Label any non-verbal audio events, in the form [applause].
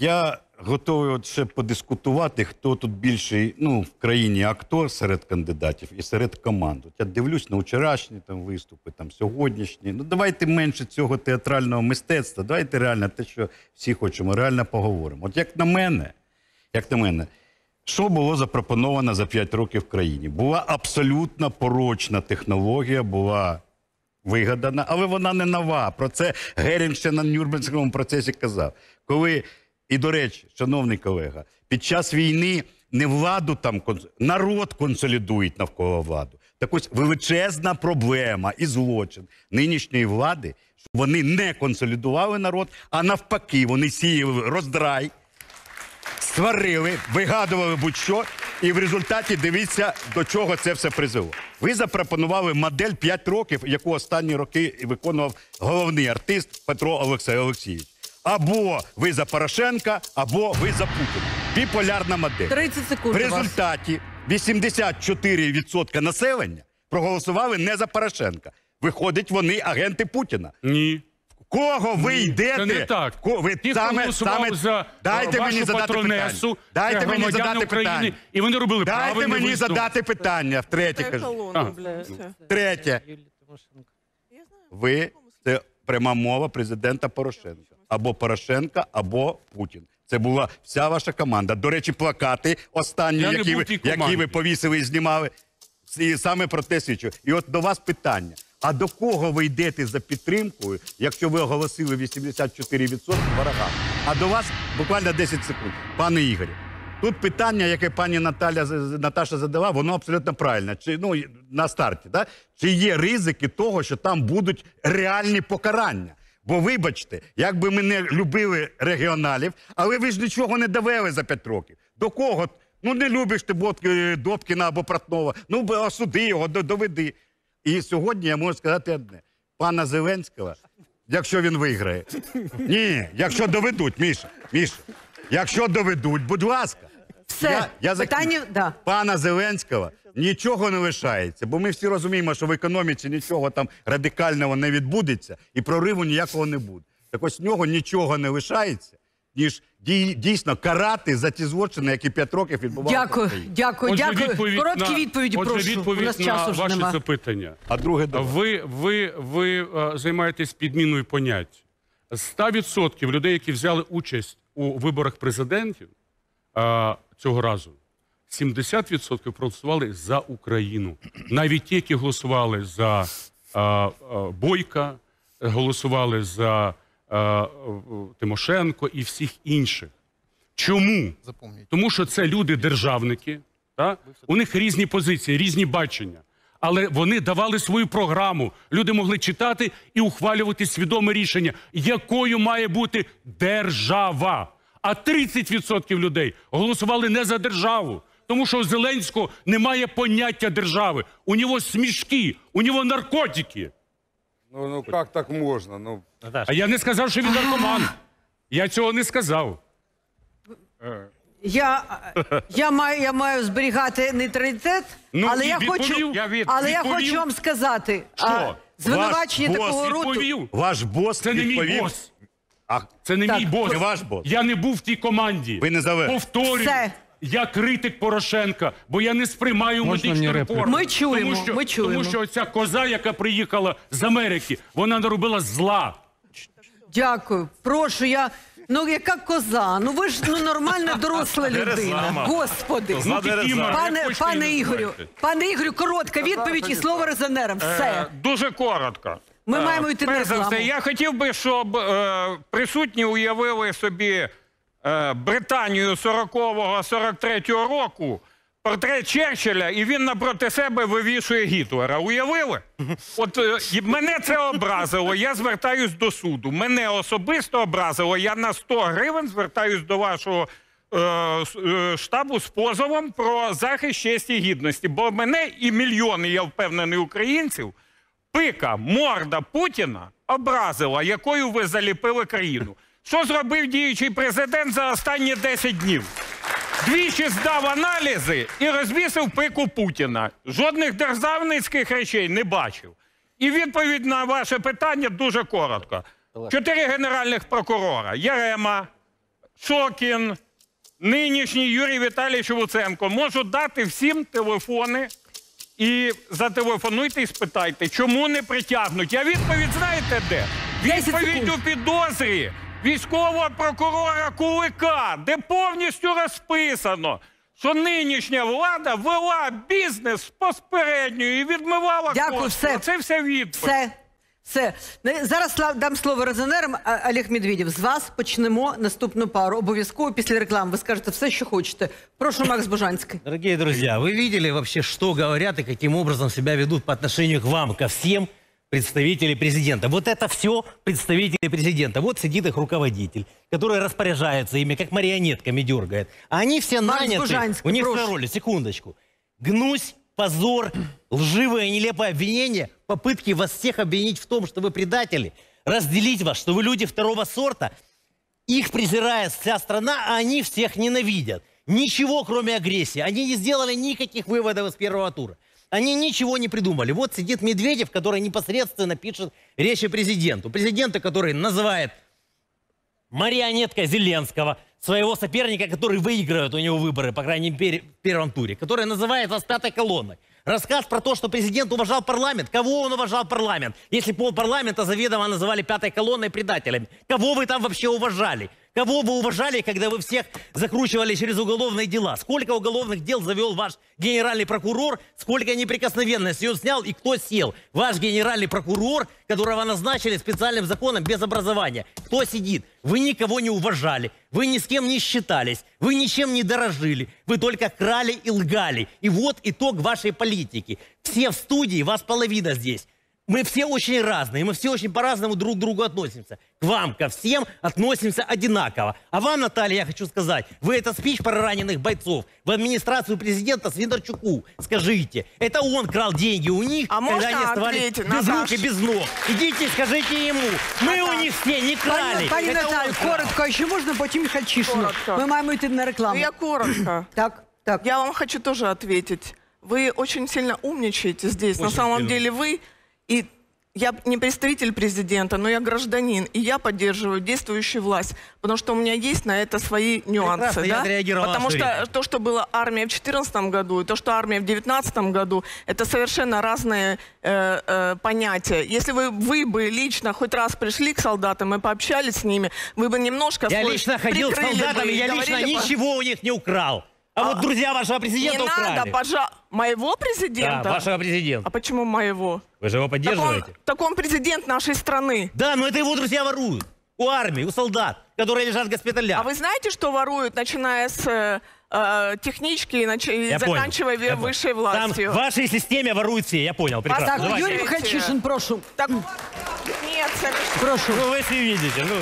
Я готовий от ще подискутувати, хто тут більший ну, в країні актор серед кандидатів і серед команд. От я дивлюсь на вчорашні там виступи, там сьогоднішні. Ну давайте менше цього театрального мистецтва. Давайте реально те, що всі хочемо, реально поговоримо. От як на мене, як на мене, що було запропоновано за 5 років в країні? Була абсолютно порочна технологія, була вигадана, але вона не нова. Про це Герінг ще на Нюрнберзькому процесі казав. Коли, і до речі, шановний колега, під час війни не владу там народ консолідують навколо владу. Так ось величезна проблема і злочин нинішньої влади, що вони не консолідували народ, а навпаки, вони сіяли роздрай, створили, вигадували будь-що, і в результаті дивіться, до чого це все призвело. Ви запропонували модель 5 років, яку останні роки виконував головний артист Петро Олексій Олексійович. Або ви за Порошенка, або ви за Путіна. Біполярна модель. 30 секунд. В результаті 84% населення проголосували не за Порошенка. Виходить, вони агенти Путіна. Ні. Кого ви йдете? Це не так. Ко- ви Ті, саме, саме... за Дайте вашу мені задати патронесу, питання. Дайте мені задати України, питання. і вони робили Дайте правильний мені висновок. задати питання. Втретє кажу. Третє. Ви це пряма мова президента Порошенка. Або Порошенка, або Путін. Це була вся ваша команда. До речі, плакати останні, Я які ви, які ви повісили і знімали. І саме про те свідчу. І от до вас питання: а до кого ви йдете за підтримкою, якщо ви оголосили 84% ворогам? А до вас буквально 10 секунд. Пане Ігорі, тут питання, яке пані Наталя Наташа задала, воно абсолютно правильне. Чи ну на старті, да? чи є ризики того, що там будуть реальні покарання? Бо вибачте, як би ми не любили регіоналів, але ви ж нічого не довели за 5 років. До кого? Ну не любиш ти Бот- Добкіна або Портнова. Ну осуди його, доведи. І сьогодні я можу сказати одне: пана Зеленського, якщо він виграє. Ні, якщо доведуть, Міша, Міша, якщо доведуть, будь ласка. Все, Я, я питання, да. Пана Зеленського нічого не лишається, бо ми всі розуміємо, що в економіці нічого там радикального не відбудеться і прориву ніякого не буде. Так ось в нього нічого не лишається, ніж дій- дійсно карати за ті злочини, які 5 років відбувалися. Дякую, дякую, Отже, дякую. відповідь Короткі на- відповіді, отже, прошу. відповідь У нас на часу вже ваше нема. запитання. А друге до. Ви, ви, ви е, займаєтесь підміною понять. З 100% людей, які взяли участь у виборах президентів е, цього разу, 70% проголосували за Україну. Навіть ті, які голосували за е, е, Бойка, голосували за е, Тимошенко і всіх інших. Чому? Тому що це люди державники, та? у них різні позиції, різні бачення. Але вони давали свою програму. Люди могли читати і ухвалювати свідоме рішення, якою має бути держава. А 30% людей голосували не за державу. Тому що у Зеленського немає поняття держави. У нього смішки, у нього наркотики. Ну, ну как так можно? Ну, А я не сказав, що він наркоман. Я цього не сказав. Я, я, маю, я маю зберігати нейтралітет, Ну, але я відповів. хочу, Я від- але я хочу вам сказати, Що? а, звинувачення Ваш бос такого роду. Відповів. Ваш бос Це не мій бос. А Це не Так. мій бос. Це ваш бос. Я не був в тій команді. Ви не завели. Повторюю. Все. Я критик Порошенка, бо я не сприймаю Можна медичну реформу. Ми чуємо, тому що, ми чуємо. Тому що оця коза, яка приїхала з Америки, вона наробила зла. Дякую. Прошу, я. Ну, яка коза? Ну ви ж ну нормальна доросла людина. Господи. Ну, Пане, пане Ігорю, пане Ігорю, коротка відповідь і слово резонерам. Все. Е, Дуже коротко. Ми Е, маємо йти на рекламу. все, я хотів би, щоб е, присутні уявили собі е, Британію 40-43 року, портрет Черчилля, і він напроти себе вивішує Гітлера. Уявили? От е, мене це образило. Я звертаюсь до суду. Мене особисто образило. Я на 100 гривень звертаюсь до вашого. е, е, Штабу з позовом про захист честі і гідності, бо мене і мільйони, я впевнений, українців пика, морда Путіна образила, якою ви заліпили країну. Що зробив діючий президент за останні 10 днів? Двічі здав аналізи і розвісив пику Путіна. Жодних державницьких речей не бачив. І відповідь на ваше питання дуже коротко. Чотири генеральних прокурора: Ярема, Шокін, нинішній Юрій Віталійович Луценко можуть дати всім телефони і зателефонуйте і спитайте, чому не притягнуть. Я відповідь знаєте де? Відповідь у підозрі військового прокурора Кулика, де повністю розписано, що нинішня влада вела бізнес посередньо і відмивала Дякую, кошти. все. Це все відповідь. Все. Все. Не- Зараз дам слово резонерам. А- Олег Медведєв, з вас почнемо наступну пару. Обов'язково після реклами ви скажете все, що хочете. Прошу, Макс Божанський. Дорогие друзья, вы видели вообще, что говорят и каким образом себя ведут по отношению к вам, ко всем представителей президента? Вот это все представители президента. Вот сидит их руководитель, который распоряжается ими, как марионетками дергает. А они все Макс наняты. Бужанский, У них прошу. своя роль. Секундочку. Гнусь, позор, лживое, нелепое обвинение, попытки вас всех обвинить в том, что вы предатели, разделить вас, что вы люди второго сорта, их презирает вся страна, а они всех ненавидят. Ничего, кроме агрессии. Они не сделали никаких выводов из первого тура. Они ничего не придумали. Вот сидит Медведев, который непосредственно пишет речи президенту. Президента, который называет марионеткой Зеленского, своего соперника, который выигрывает у него выборы, по крайней мере, в первом туре, который называет вас пятой колонной. Рассказ про то, что президент уважал парламент. Кого он уважал парламент? Если пол парламента заведомо называли пятой колонной предателями. Кого вы там вообще уважали? Кого вы уважали, когда вы всех закручивали через уголовные дела? Сколько уголовных дел завел ваш генеральный прокурор? Сколько неприкосновенностей он снял и кто сел? Ваш генеральный прокурор, которого назначили специальным законом без образования. Кто сидит? Вы никого не уважали. Вы ни с кем не считались. Вы ничем не дорожили. Вы только крали и лгали. И вот итог вашей политики. Все в студии, вас половина здесь Мы все очень разные, мы все очень по-разному друг к другу относимся. К вам, ко всем относимся одинаково. А вам, Наталья, я хочу сказать, вы этот спич про раненых бойцов в администрацию президента Свинарчуку скажите. Это он крал деньги у них, А когда можно они оставались ответить, без рук Наташ? и без ног. Идите, скажите ему. Мы у них все не крали. Пані, пані Это он Наталю, крал. коротко, а ще можна потім Хачишину. Коротко. Ми маємо йти на Ну, рекламу. я коротко. [clears throat] Так, так. Я вам хочу тоже ответить. Вы очень сильно умничаете здесь. На Очень самом сильно. деле вы и я не представитель президента, но я гражданин, и я поддерживаю действующую власть, потому что у меня есть на это свои нюансы. Прекрасно, я да? Потому что то, что была армия в 2014 году, и то, что армия в 2019 году, это совершенно разные э, э, понятия. Если вы, вы бы лично хоть раз пришли к солдатам и пообщались с ними, вы бы немножко Я лично ходил с прикрыли бы солдатами, и я лично ничего у них не украл. А, вот друзья вашего Не президента украли. надо, пожалуйста. Моего Да, президента? вашего президента. А почему моего? Вы же его Так он, поддерживаете? так он президент нашей страны. Да, но это его друзья воруют. У армии, у солдат, которые лежат в госпиталях. А вы знаете, что воруют, начиная с э, э, технички и, нач- и заканчивая понял. высшей властью? Там в вашей системе воруют все, я понял, прекрасно. Так, Давайте. Юрій Хачишин, прошу. Так, нет, совершенно Прошу. Ну, вы все видите, ну.